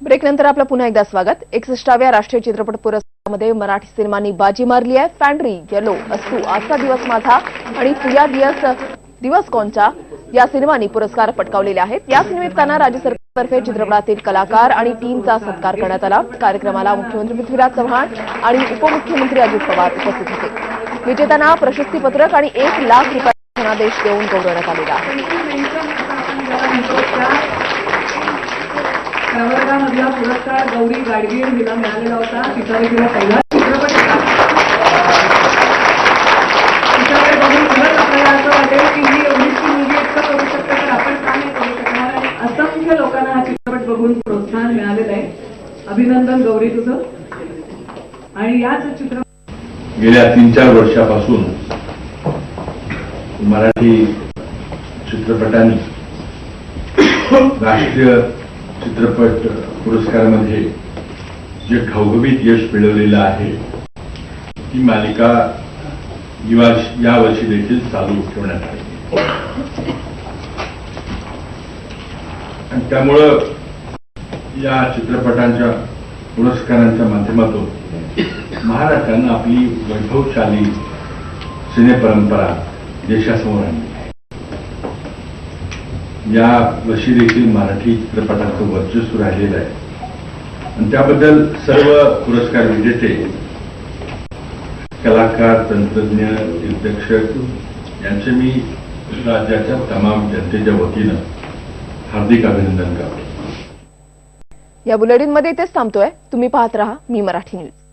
ब्रेकनंतर आपलं पुन्हा एकदा स्वागत. एकसष्टाव्या राष्ट्रीय चित्रपट पुरस्कारामध्ये मराठी सिनेमांनी बाजी मारली आहे. फॅन्ड्री येलो असू आजचा दिवस माझा आणि तुया दिवस दिवस कोणचा? या सिनेमांनी पुरस्कार पटकावलेले आहेत. याच निमित्तानं राज्य सरकारतर्फे चित्रपटातील कलाकार आणि टीमचा सत्कार करण्यात आला. कार्यक्रमाला मुख्यमंत्री पृथ्वीराज चव्हाण आणि उपमुख्यमंत्री अजित पवार उपस्थित होते. विजेत्यांना प्रशस्तीपत्रक आणि एक लाख रुपयांचा धनादेश देऊन गौरवण्यात आलेला आहे. प्रवर्गामधला पुरस्कार गौरी गाडगीळ हिला मिळालेला होता. तिचा देखील पहिला चित्रपट तिच्याकडे बघून खरंच आपल्याला असं वाटेल की ही एवढीशी मुलगी इतकं करू शकते तर आपण का नाही करू शकणार? आणि असंख्य लोकांना हा चित्रपट बघून प्रोत्साहन मिळालेलं आहे. अभिनंदन गौरी तुझं. आणि याच चित्र गेल्या तीन चार वर्षापासून मराठी चित्रपटांनी राष्ट्रीय चित्रपट पुरस्कारामध्ये जे घवघवीत यश मिळवलेलं आहे ती मालिका या- वर्षी देखील चालू ठेवण्यात आली. आणि त्यामुळं या चित्रपटांच्या पुरस्कारांच्या माध्यमातून महाराष्ट्रानं आपली वैभवशाली सिनेपरंपरा देशासमोर आणली. या वर्षी देखील मराठी चित्रपटाचं वर्चस्व राहिलेलं आहे. आणि त्याबद्दल सर्व पुरस्कार विजेते कलाकार तंत्रज्ञ दिग्दर्शक यांचे मी राज्याच्या तमाम जनतेच्या वतीनं हार्दिक अभिनंदन करतो. या बुलेटिनमध्ये इथेच थांबतोय. तुम्ही पाहत राहा मी मराठी न्यूज.